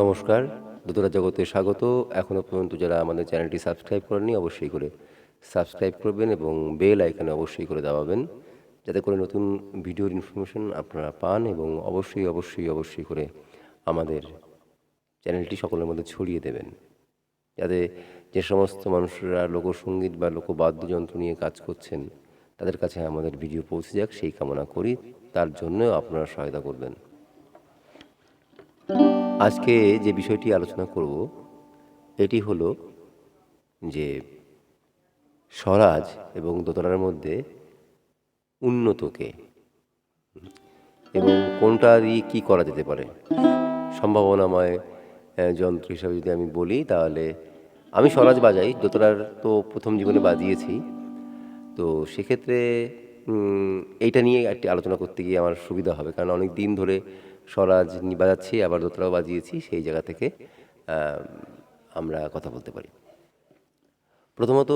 নমস্কার, দোতরা জগতে স্বাগত। এখনও পর্যন্ত যারা আমাদের চ্যানেলটি সাবস্ক্রাইব করেননি, অবশ্যই করে সাবস্ক্রাইব করবেন এবং বেল আইকনে অবশ্যই করে দাবাবেন, যাতে করে নতুন ভিডিওর ইনফরমেশন আপনারা পান এবং অবশ্যই অবশ্যই অবশ্যই করে আমাদের চ্যানেলটি সকলের মধ্যে ছড়িয়ে দেবেন। যাতে যে সমস্ত মানুষরা লোকসঙ্গীত বা লোকবাদ্যযন্ত্র নিয়ে কাজ করছেন, তাদের কাছে আমাদের ভিডিও পৌঁছে যাক, সেই কামনা করি, তার জন্য আপনারা সহায়তা করবেন। আজকে যে বিষয়টি আলোচনা করব, এটি হলো যে স্বরাজ এবং দোতলার মধ্যে উন্নতকে এবং কোনটা দিয়ে কী করা যেতে পারে। সম্ভাবনাময় যন্ত্র হিসাবে যদি আমি বলি, তাহলে আমি স্বরাজ বাজাই, দোতলার তো প্রথম জীবনে বাজিয়েছি। তো সেক্ষেত্রে এইটা নিয়ে একটি আলোচনা করতে গিয়ে আমার সুবিধা হবে, কারণ অনেক দিন ধরে স্বরাজ বাজাচ্ছি, আবার দোতলাও বাজিয়েছি, সেই জায়গা থেকে আমরা কথা বলতে পারি। প্রথমত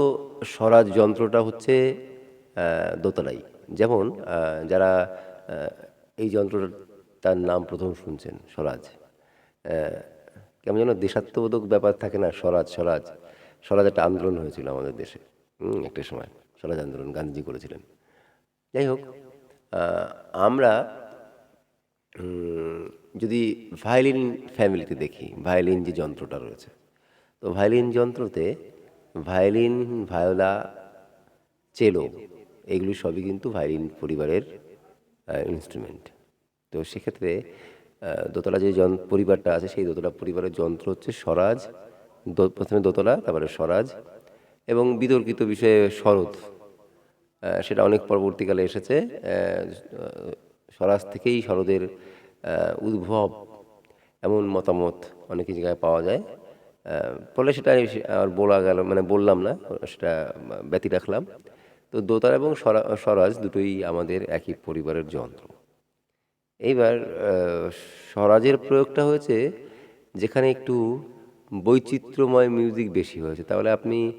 স্বরাজ যন্ত্রটা হচ্ছে দোতলাই। যেমন যারা এই যন্ত্রটার তার নাম প্রথম শুনছেন, স্বরাজ। কেমন যেন দেশাত্মবোধক ব্যাপার থাকে না, স্বরাজ স্বরাজ। স্বরাজ একটা আন্দোলন হয়েছিল আমাদের দেশে একটা সময়। স্বরাজ আন্দোলন গান্ধীজি করেছিলেন। যাই হোক আমরা যদি ভায়োলিন ফ্যামিলিতে দেখি, ভায়োলিন যে যন্ত্রটা রয়েছে, তো ভায়োলিন যন্ত্রতে ভায়োলিন, ভায়োলা, চেলো, এগুলি সবই কিন্তু ভায়োলিন পরিবারের ইনস্ট্রুমেন্ট তো সেক্ষেত্রে দোতলা যে পরিবারটা আছে, সেই দোতলা পরিবারের যন্ত্র হচ্ছে স্বরাজ প্রথমে দোতলা, তারপরে স্বরাজ এবং বিতর্কিত বিষয়ে শরৎ। সেটা অনেক পরবর্তীকালে এসেছে স্বরাজ থেকেই শরদের উদ্ভব এমন মতামত অনেক জায়গায় পাওয়া যায়। ফলে সেটা আর বলা গেল মানে বললাম না, সেটা ব্যতি রাখলাম। তো দোতার এবং স্বরা- স্বরাজ দুটোই আমাদের একই পরিবারের যন্ত্র। এইবার স্বরাজের প্রয়োগটা হয়েছে যেখানে একটু বৈচিত্র্যময় মিউজিক বেশি হয়েছে। তাহলে আপনি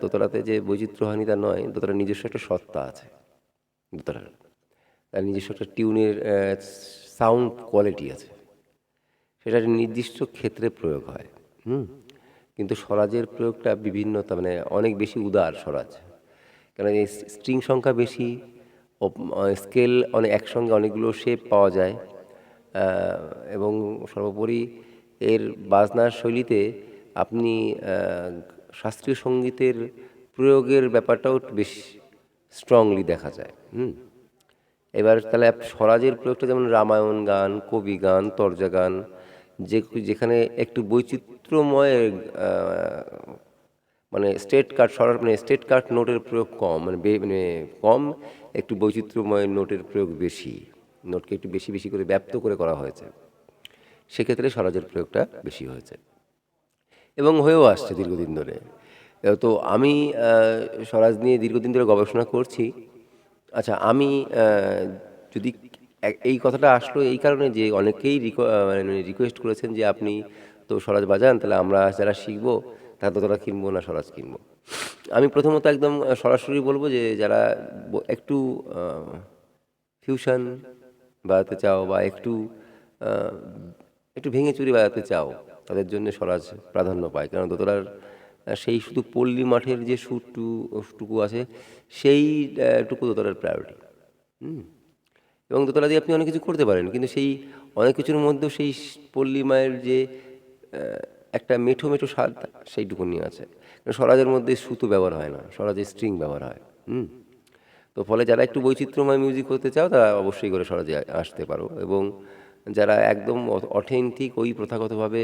দোতলাতে যে বৈচিত্র্য হয়নি তা নয়, দোতলার নিজস্ব একটা সত্তা আছে। দোতলার। তার নিজস্ব একটা টিউনের সাউন্ড কোয়ালিটি আছে। সেটা নির্দিষ্ট ক্ষেত্রে প্রয়োগ হয়। হুম? কিন্তু স্বরাজের প্রয়োগটা বিভিন্ন মানে অনেক বেশি উদার স্বরাজ। কেন এই স্ট্রিং সংখ্যা বেশি স্কেল অনেক একসঙ্গে অনেকগুলো শেপ পাওয়া যায়। এবং সর্বোপরি এর বাজনার শৈলীতে আপনি শাস্ত্রীয় সঙ্গীতের প্রয়োগের ব্যাপারটাও বেশ স্ট্রংলি দেখা যায়। হুম? এবার তাহলে স্বরাজের প্রয়োগটা যেমন রামায়ণ গান, কবি গান, তর্জা গান, যে যেখানে একটু বৈচিত্র্যময় মানে স্টেট কার্ড স্বর মানে স্টেট কার্ড নোটের প্রয়োগ কম মানে মানে কম, একটু বৈচিত্র্যময় নোটের প্রয়োগ বেশি নোটকে একটু বেশি বেশি করে ব্যপ্ত করে করা হয়েছে। সেক্ষেত্রে স্বরাজের প্রয়োগটা বেশি হয়েছে। এবং হয়েও আসছে দীর্ঘদিন ধরে। তো আমি স্বরাজ নিয়ে দীর্ঘদিন ধরে গবেষণা করছি। আচ্ছা আমি যদি এই কথাটা আসলো এই কারণে যে অনেকেই মানে রিকোয়েস্ট করেছেন যে আপনি তো স্বরাজ বাজান, তাহলে আমরা যারা শিখব, তারা তো তোরা কিনবো না স্বরাজ কিনবো। আমি প্রথমত একদম সরাসরি বলব যে যারা একটু ফিউশন বাজাতে চাও বা একটু একটু ভেঙে চুরি বাজাতে চাও, তাদের জন্য স্বরাজ প্রাধান্য পায়। কারণ দোতলার সেই শুধু পল্লী মাঠের যে সুরটু টুকু আছে, সেই টুকু দোতলার প্রায়োরিটি হুম। এবং দোতলা দিয়ে আপনি অনেক কিছু করতে পারেন, কিন্তু সেই অনেক কিছুর মধ্যেও সেই পল্লী মায়ের যে একটা মেঠো মেঠো স্বাদ, সেইটুকু নিয়ে আছে। স্বরাজের মধ্যে সুতো ব্যবহার হয় না, স্বরাজের স্ট্রিং ব্যবহার হয়। হুম। তো ফলে যারা একটু বৈচিত্র্যময় মিউজিক করতে চাও, তারা অবশ্যই করে স্বরাজে আসতে পারো। এবং যারা একদম অথেন্টিক ওই প্রথাগতভাবে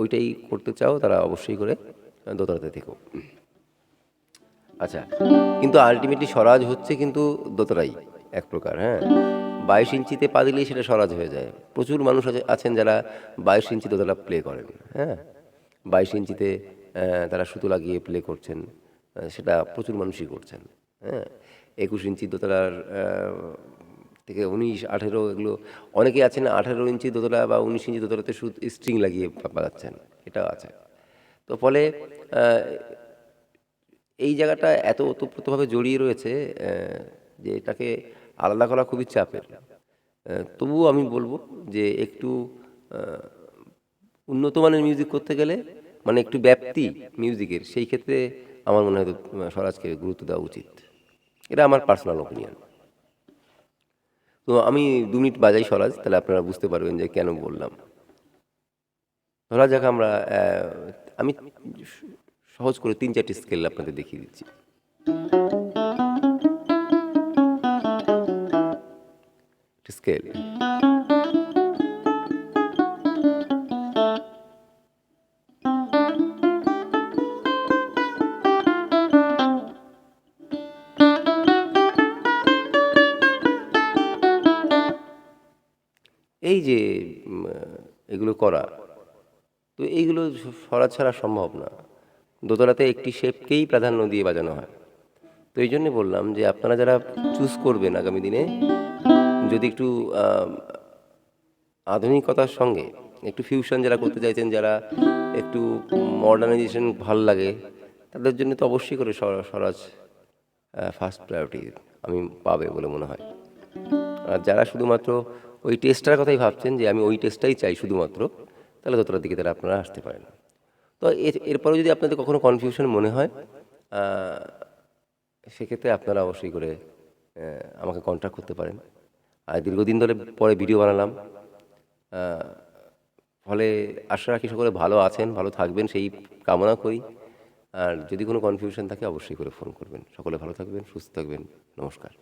ওইটাই করতে চাও, তারা অবশ্যই করে দোতলাতে থেকো। আচ্ছা কিন্তু আলটিমেটলি স্বরাজ হচ্ছে কিন্তু দোতরাই এক প্রকার হ্যাঁ? বাইশ ইঞ্চিতে পা দিলেই সেটা স্বরাজ হয়ে যায়। প্রচুর মানুষ আছেন যারা বাইশ ইঞ্চি দোতলা প্লে করেন হ্যাঁ? বাইশ ইঞ্চিতে তারা সুতো লাগিয়ে প্লে করছেন সেটা প্রচুর মানুষই করছেন হ্যাঁ? একুশ ইঞ্চি দোতলার থেকে উনিশ, আঠেরো এগুলো, অনেকেই আছেন আঠেরো ইঞ্চি দোতলা বা উনিশ ইঞ্চি দোতলাতে শুধু স্ট্রিং লাগিয়ে বাজাচ্ছেন এটাও আছে। তো ফলে এই জায়গাটা এত ওতপ্রোতভাবে জড়িয়ে রয়েছে যে এটাকে আলাদা করা খুবই চাপের। তবুও আমি বলব যে একটু উন্নত মানের মিউজিক করতে গেলে মানে একটু ব্যাপ্তি মিউজিকের সেই ক্ষেত্রে আমার মনে হয় স্বরাজকে গুরুত্ব দেওয়া উচিত। এটা আমার পার্সোনাল ওপিনিয়ন তো আমি দু মিনিট বাজাই স্বরাজ, তাহলে আপনারা বুঝতে পারবেন যে কেন বললাম। ধরা যাক আমরা আমি সহজ করে তিন চারটি স্কেল আপনাদের দেখিয়ে দিচ্ছি। স্কেল এই যে এগুলো করা তো এইগুলো সরা ছাড়া সম্ভব না। দোতলাতে একটি শেপকেই প্রাধান্য দিয়ে বাজানো হয়। তো এই জন্যে বললাম যে আপনারা যারা চুজ করবেন আগামী দিনে, যদি একটু আধুনিকতার সঙ্গে, একটু ফিউশন যারা করতে চাইছেন, যারা একটু মডার্নাইজেশন ভালো লাগে, তাদের জন্য তো অবশ্যই করে স্বরাজ ফার্স্ট প্রায়োরিটি আমি পাবে বলে মনে হয়। আর যারা শুধুমাত্র ওই টেস্টটার কথাই ভাবছেন যে আমি ওই টেস্টটাই চাই শুধুমাত্র তাহলে ততটার দিকে তারা আপনারা আসতে পারেন। তো এর এরপরে যদি আপনাদের কখনো কনফিউশন মনে হয় সেক্ষেত্রে আপনারা অবশ্যই করে আমাকে কন্ট্যাক্ট করতে পারেন। আর দীর্ঘদিন ধরে পরে ভিডিও বানালাম ফলে আশা রাখি সকলে ভালো আছেন, ভালো থাকবেন, সেই কামনা করি। আর যদি কোনো কনফিউশন থাকে অবশ্যই করে ফোন করবেন। সকলে ভালো থাকবেন, সুস্থ থাকবেন। নমস্কার।